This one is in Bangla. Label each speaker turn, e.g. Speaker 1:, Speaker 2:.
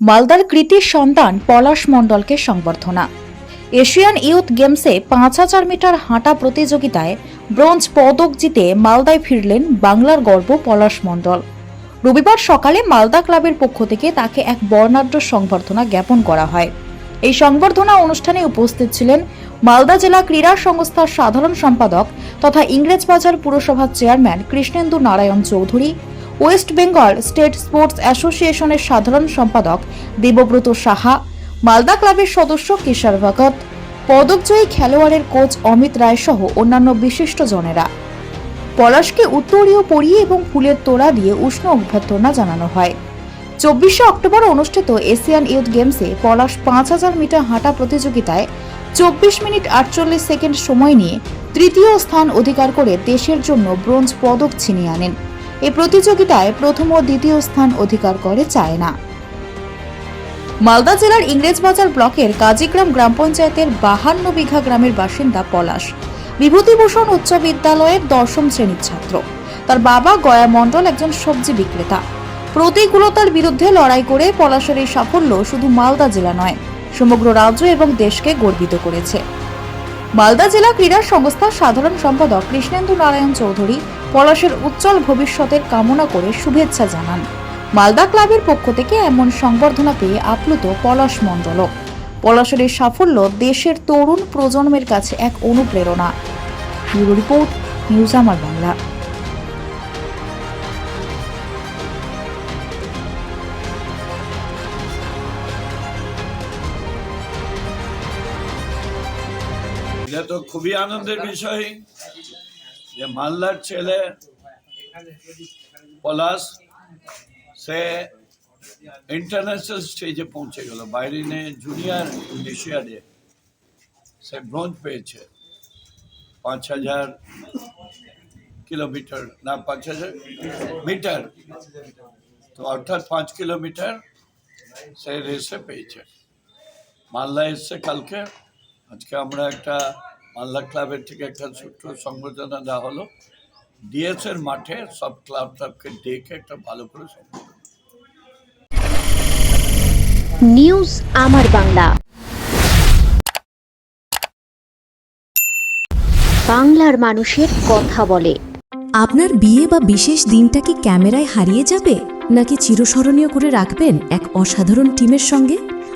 Speaker 1: মালদার কৃতির সন্তান পলাশ মণ্ডলকে সংবর্ধনা। এশিয়ান ইউথ গেমসে পাঁচ হাজার মিটার হাঁটা প্রতিযোগিতায় ব্রোঞ্জ পদক জিতে মালদায় ফিরলেন বাংলার গর্ব পলাশ মণ্ডল। রবিবার সকালে মালদা ক্লাবের পক্ষ থেকে তাকে এক বর্ণাঢ্য সংবর্ধনা জ্ঞাপন করা হয়। এই সংবর্ধনা অনুষ্ঠানে উপস্থিত ছিলেন মালদা জেলা ক্রীড়া সংস্থার সাধারণ সম্পাদক তথা ইংরেজবাজার পুরসভার chairman Krishnendu Narayan Chowdhury West Bengal State Sports অ্যাসোসিয়েশনের সাধারণ সম্পাদক দেবব্রত সাহা, মালদা ক্লাবের সদস্য কিশোর ভগত, পদকজয়ী খেলোয়াড়ের কোচ অমিত রায় সহ অন্যান্য বিশিষ্টজনেরা। পলাশকে উত্তরীয় পরিয়ে এবং ফুলের তোড়া দিয়ে উষ্ণ অভ্যর্থনা জানানো হয়। চব্বিশে অক্টোবর অনুষ্ঠিত এশিয়ান ইউথ গেমসে পলাশ পাঁচ হাজার মিটার হাঁটা প্রতিযোগিতায় চব্বিশ মিনিট আটচল্লিশ সেকেন্ড সময় নিয়ে তৃতীয় স্থান অধিকার করে দেশের জন্য ব্রোঞ্জ পদক ছিনিয়ে আনেন। এই প্রতিযোগিতায় প্রথম ও দ্বিতীয় স্থান অধিকার করে চায়না। মালদা জেলার ইংরেজবাজার ব্লকের কাজীগ্রাম গ্রাম পঞ্চায়েতের বাহান্ন বিঘা গ্রামের বাসিন্দা পলাশ। বিভূতিভূষণ উচ্চ বিদ্যালয়ের দশম শ্রেণির ছাত্র। তার বাবা গয়া মণ্ডল একজন সবজি বিক্রেতা। প্রতিকূলতার বিরুদ্ধে লড়াই করে পলাশের এই সাফল্য শুধু মালদা জেলা নয়, সমগ্র রাজ্য এবং দেশকে গর্বিত করেছে। মালদা জেলা ক্রীড়া সংস্থার সাধারণ সম্পাদক কৃষ্ণেন্দু নারায়ণ চৌধুরী পলাশের উজ্জ্বল ভবিষ্যতের কামনা করে শুভেচ্ছা জানান। মালদা ক্লাবের পক্ষ থেকে এমন সংবর্ধনা পেয়ে আপ্লুত পলাশ মণ্ডল পলাশের এই সাফল্য দেশের তরুণ প্রজন্মের কাছে এক অনুপ্রেরণা। ব্যুরো রিপোর্ট, নিউজ আমার বাংলা।
Speaker 2: এটা তো খুবই আনন্দের বিষয়। যে মালদার ছেলে পলাশ সে ইন্টারন্যাশনাল স্টেজে পৌঁছে গেল বাইরিনে জুনিয়র এশিয়াডে সে ব্রোঞ্জ পেয়েছে পাঁচ হাজার কিলোমিটার না পাঁচ হাজার মিটার তো অর্থাৎ পাঁচ কিলোমিটার সে রেসে পেয়েছে মালদা এসছে কালকে আজকে আমরা একটা মালদা ক্লাবের থেকে একটা ছোট্ট সংবর্ধনা দেওয়া হলো। ডিএস এর মাঠে সব ক্লাব ক্লাবকে ডেকে একটা ভালো করে
Speaker 3: নিউজ আমার বাংলা। বাংলার মানুষের কথা বলে।
Speaker 4: আপনার বিয়ে বা বিশেষ দিনটা কি ক্যামেরায় হারিয়ে যাবে নাকি চিরস্মরণীয় করে রাখবেন এক অসাধারণ টিমের সঙ্গে?